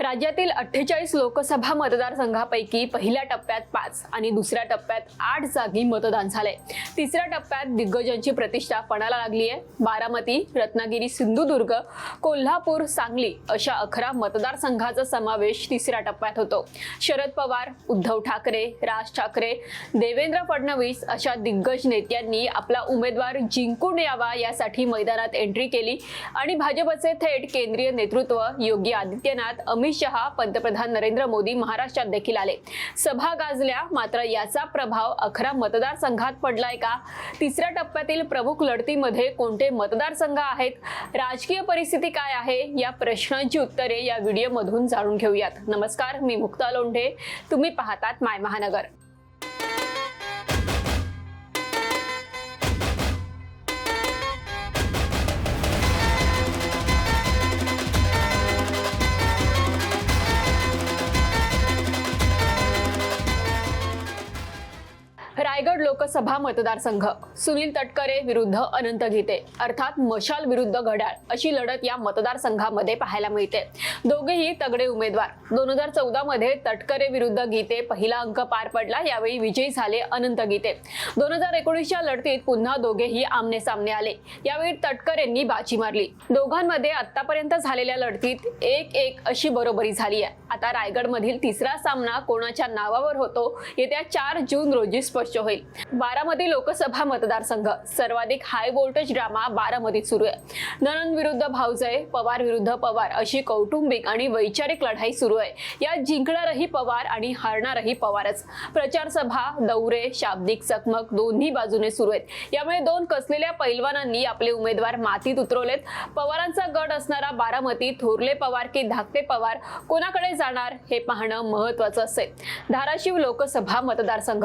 राज्यातील अठ्ठेचाळीस लोकसभा मतदारसंघापैकी पहिल्या टप्प्यात पाच आणि दुसऱ्या टप्प्यात आठ जागी मतदान झालंय. तिसऱ्या टप्प्यात दिग्गजांची प्रतिष्ठा पणाला लागली आहे. बारामती रत्नागिरी सिंधुदुर्ग कोल्हापूर सांगली अशा अकरा मतदारसंघाचा समावेश तिसऱ्या टप्प्यात होतो. शरद पवार उद्धव ठाकरे राज ठाकरे देवेंद्र फडणवीस अशा दिग्गज नेत्यांनी आपला उमेदवार जिंकून यावा यासाठी मैदानात एंट्री केली आणि भाजपचे थेट केंद्रीय नेतृत्व योगी आदित्यनाथ अमित शहा पंतप्रधान नरेंद्र मोदी महाराष्ट्रात देखील आले. सभा गाजल्या मात्र याचा प्रभाव अकरा मतदारसंघात पडलाय का? तिसऱ्या टप्प्यातील प्रमुख लढतीमध्ये कोणते मतदारसंघ आहेत? राजकीय परिस्थिती काय आहे? या प्रश्नांची उत्तरे या व्हिडिओमधून जाणून घेऊयात. नमस्कार मी मुक्ता लोंढे. तुम्ही पाहतात माय महानगर. लोकसभा मतदारसंघ. सुनील तटकरे विरुद्ध अनंत गीते अर्थात मशाल विरुद्ध घड्याळ अशी लढत या मतदारसंघामध्ये पाहायला मिळते. दोघेही तगडे उमेदवार. दोन हजार चौदा मध्ये तटकरे विरुद्ध गीते पहिला अंक पार पडला यावेळी विजयी झाले अनंत गीते. दोन हजार एकोणीसच्या लढतीत पुन्हा दोघेही आमने सामने आले. यावेळी तटकरेंनी बाजी मारली. दोघांमध्ये आतापर्यंत झालेल्या लढतीत एक एक अशी बरोबरी झाली आहे. आता रायगडमधील तिसरा सामना कोणाच्या नावावर होतो येत्या चार जून रोजी स्पष्ट होईल. बारामती लोकसभा मतदारसंघ. सर्वाधिक हाय व्होल्टेज ड्रामा बारामतीत सुरू आहे. ननंद विरुद्ध भाऊजय पवार विरुद्ध पवार अशी कौटुंबिक आणि वैचारिक लढाई सुरू आहे. यात जिंकणारही पवार आणि हारणारही पवारच. प्रचारसभा दौरे शाब्दिक चकमक दोन्ही बाजूने सुरू आहेत. यामुळे दोन कसलेल्या पैलवानांनी आपले उमेदवार मातीत उतरवलेत. पवारांचा गड असणारा बारामती थोरले पवार की धाकटे पवार कोणाकडे जाणार हे पाहणं महत्वाचं असेल. धाराशिव लोकसभा मतदारसंघ.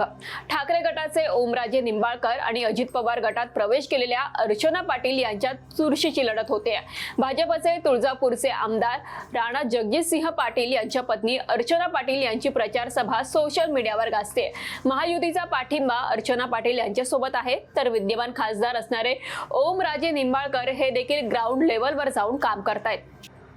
ठाकरे गटाचे ओमराजे निंबाळकर आणि अजित पवार गटात प्रवेश केलेल्या अर्चना पाटील यांच्यात चुरशीची लढत होते. भाजपचे तुळजापूरचे आमदार राणा जगजितसिंह पाटील यांच्या पत्नी अर्चना पाटील यांची प्रचार सभा सोशल मीडियावर गाजते. महायुतीचा पाठिंबा अर्चना पाटील यांच्यासोबत आहे. तर विद्यमान खासदार असणारे ओमराजे निंबाळकर हे देखील ग्राउंड लेवलवर जाऊन काम करतायत.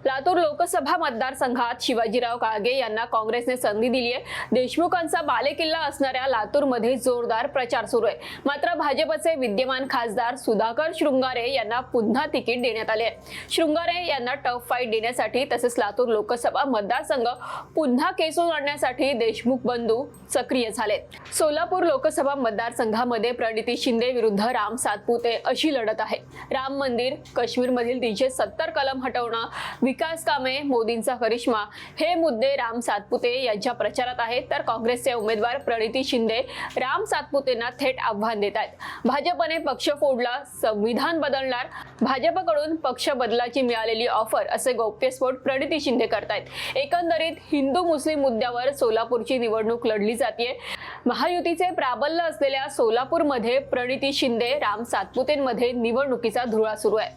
लातूर लोकसभा मतदारसंघात शिवाजीराव काळगे यांना काँग्रेसने संधी दिली आहे. देशमुखांचा बालेकिल्ला असणाऱ्या लातूरमध्ये जोरदार प्रचार सुरू आहे. मात्र भाजपचे विद्यमान खासदार सुधाकर शृंगारे यांना पुन्हा तिकीट देण्यात आले आहे. शृंगारे यांना टफ फाईट देण्यासाठी तसेच लातूर लोकसभा मतदारसंघ पुन्हा केसून आणण्यासाठी देशमुख बंधू सक्रिय झाले. सोलापूर लोकसभा मतदारसंघामध्ये प्रणिती शिंदे विरुद्ध राम सातपुते अशी लढत आहे. राम मंदिर काश्मीरमधील तीनशे सत्तर कलम हटवणं विकास कामे मोदींचा करिश्मा हे मुद्दे राम सातपुते यांच्या प्रचारात आहेत. तर काँग्रेसचे उमेदवार प्रणिती शिंदे राम सातपुतेंना थेट आव्हान देत आहेत. भाजपने पक्ष फोडला संविधान बदलणार भाजपकडून पक्ष बदलाची मिळालेली ऑफर असे गौप्यस्फोट प्रणिती शिंदे करतायत. एकंदरीत हिंदू मुस्लिम मुद्द्यावर सोलापूरची निवडणूक लढली जाते महायुतीचे प्राबल्य असलेल्या सोलापूरमध्ये प्रणिती शिंदे राम सातपुतेंमध्ये निवडणुकीचा धुळा सुरू आहे.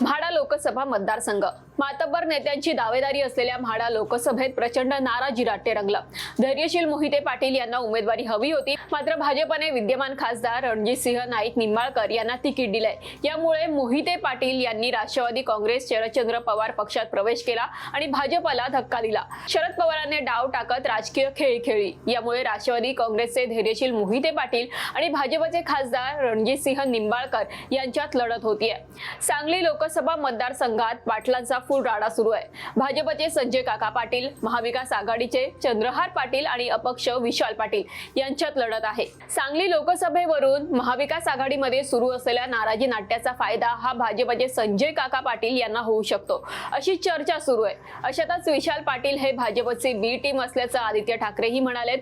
म्हाडा लोकसभा मतदारसंघ मातब्बर नेत्यांची दावेदारी असलेल्या म्हाडा लोकसभेत प्रचंड नाराजी राट्य रंगलं. धैर्यशील मोहिते पाटील यांना उमेदवारी हवी होती. मात्र भाजपने विद्यमान खासदार रणजितसिंह नाईक निंबाळकर यांना तिकीट दिलंय. यामुळे मोहिते पाटील यांनी राष्ट्रवादी काँग्रेस शरदचंद्र पवार पक्षात प्रवेश केला आणि भाजपला धक्का दिला. शरद पवारांनी डाव टाकत राजकीय खेळी खेळली यामुळे राष्ट्रवादी काँग्रेसचे धैर्यशील मोहिते पाटील आणि भाजपचे खासदार रणजितसिंह निंबाळकर यांच्यात लढत होतीये. सांगली लोकसभा मतदारसंघात पाटलांचा फुल राडा सुरू आहे. भाजपचे संजय काका पाटील महाविकास आघाडीचे चंद्रहार पाटील आणि अपक्ष विशाल पाटील यांच्यात लढत आहे. सांगली लोकसभेवरून महाविकास आघाडीमध्ये सुरू असलेल्या नाराजी नाट्याचा फायदा हा भाजपचे संजय काका पाटील यांना होऊ शकतो अशी चर्चा सुरू आहे. अशातच विशाल पाटील हे भाजपचे बी टीम असल्याचं आदित्य ठाकरेही म्हणालेत.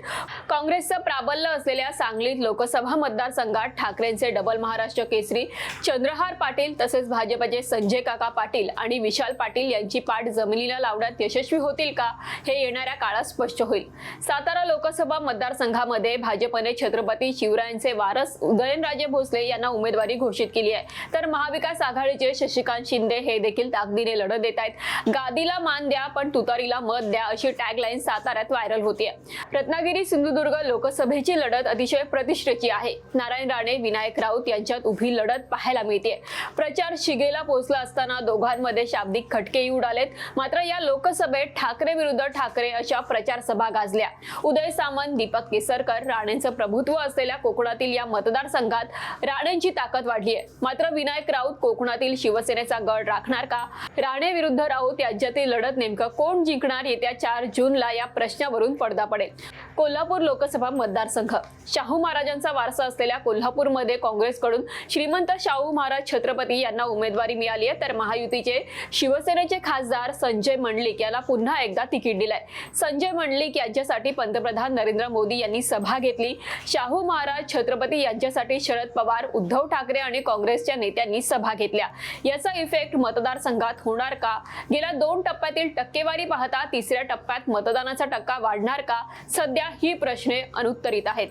काँग्रेसचं प्राबल्य असलेल्या सांगलीत लोकसभा मतदारसंघात ठाकरेंचे डबल महाराष्ट्र केसरी चंद्रहार पाटील तसेच भाजपचे संजय काका पाटील आणि विशाल पाटील पाटील यांची पाठ जमिनीला लावण्यात यशस्वी होतील का? हे येणाऱ्या काळात स्पष्ट होईल. सातारा लोकसभा मतदारसंघामध्ये भाजपने छत्रपती शिवरायांचे वारस उदयनराजे भोसले यांना उमेदवारी घोषित केली आहे. तर महाविकास आघाडीचे शशिकांत शिंदे हे देखील ताकदीने लढत देत आहेत. गादीला मान द्या पण तुतारीला मत द्या अशी टॅगलाईन साताऱ्यात व्हायरल होती रत्नागिरी सिंधुदुर्ग लोकसभेची लढत अतिशय प्रतिष्ठेची आहे. नारायण राणे विनायक राऊत यांच्यात उभी लढत पाहायला मिळते प्रचार शिगेला पोहोचला असताना दोघांमध्ये शाब्दिक खटकेही उडालेत. मात्र या लोकसभेत ठाकरे विरुद्ध ठाकरे अशा प्रचार सभा गाजल्या. उदय सामंत दीपक केसरकर राणेंचं प्रभुत्व असलेल्या कोकणातील या मतदारसंघात राणेंची ताकद वाढली आहे. मात्र विनायक राऊत कोकणातील शिवसेनेचा गड राखणार का? राणे विरुद्ध राऊत यांच्यातील लढत नेमकं कोण जिंकणार येत्या चार जूनला या प्रश्नावरून पडदा पडेल. कोल्हापूर लोकसभा मतदारसंघ. शाहू महाराजांचा वारसा असलेल्या कोल्हापूरमध्ये काँग्रेसकडून श्रीमंत शाहू महाराज छत्रपती यांना उमेदवारी मिळाली आहे. तर महायुतीचे शिवसेना शिवसेनेचे खासदार संजय मंडलिक याला पुन्हा एकदा तिकीट दिलंय. संजय मंडलिक यांच्यासाठी पंतप्रधान नरेंद्र मोदी यांनी सभा घेतली. शाहू महाराज छत्रपती यांच्यासाठी शरद पवार उद्धव ठाकरे आणि काँग्रेसच्या नेत्यांनी सभा घेतल्या. याचा इफेक्ट मतदारसंघात होणार का? गेल्या दोन टप्प्यातील टक्केवारी पाहता तिसऱ्या टप्प्यात मतदानाचा टक्का वाढणार का? सध्या ही प्रश्ने अनुत्तरित आहेत.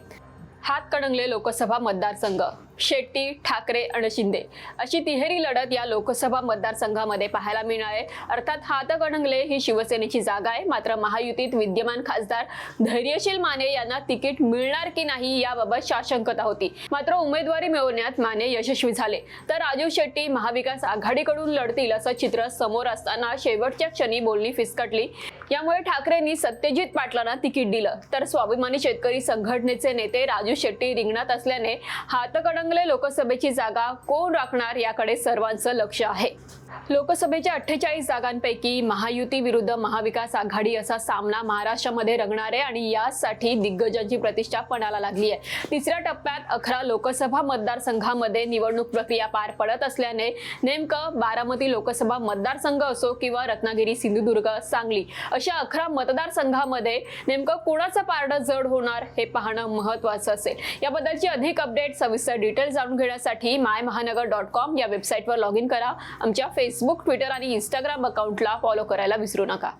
हातकणंगले लोकसभा मतदारसंघ. शेट्टी ठाकरे आणि शिंदे. अशी तिहेरी लढत या लोकसभा मतदारसंघामध्ये पाहायला मिळणार अर्थात हातकणंगले ही शिवसेनेची जागा आहे. मात्र महायुतीत विद्यमान खासदार धैर्यशील माने यांना तिकीट मिळणार की नाही याबाबत शाशंकता होती. मात्र उमेदवारी मिळवण्यात माने यशस्वी झाले. तर राजू शेट्टी महाविकास आघाडीकडून लढतील असं चित्र समोर असताना शेवटच्या क्षणी बोलणी फिसकटली. यामुळे ठाकरेंनी सत्यजित पाटलांना तिकीट दिलं. तर स्वाभिमानी शेतकरी संघटनेचे नेते राजू शेट्टी रिंगणात असल्याने हातकडंगले लोकसभेची जागा कोण राखणार याकडे सर्वांचं लक्ष आहे. लोकसभेच्या अठ्ठेचाळीस जागांपैकी महायुती विरुद्ध महाविकास आघाडी असा सामना महाराष्ट्रामध्ये रंगणार आहे आणि यासाठी दिग्गजांची प्रतिष्ठा पणाला लागली आहे. तिसऱ्या टप्प्यात अकरा लोकसभा मतदारसंघामध्ये निवडणूक प्रक्रिया पार पडत असल्याने नेमकं बारामती लोकसभा मतदारसंघ असो किंवा रत्नागिरी सिंधुदुर्ग सांगली अशा अकरा मतदारसंघामध्ये नेमकं कोणाचं पारडं जड होणार हे पाहणं महत्वाचं असेल. याबद्दलची अधिक अपडेट सविस्तर डिटेल्स जाणून घेण्यासाठी माय महानगर डॉट कॉम या वेबसाईटवर लॉग इन करा. आमच्या फेसबुक ट्विटर आणि इंस्टाग्राम अकाउंटला फॉलो करायला विसरू नका.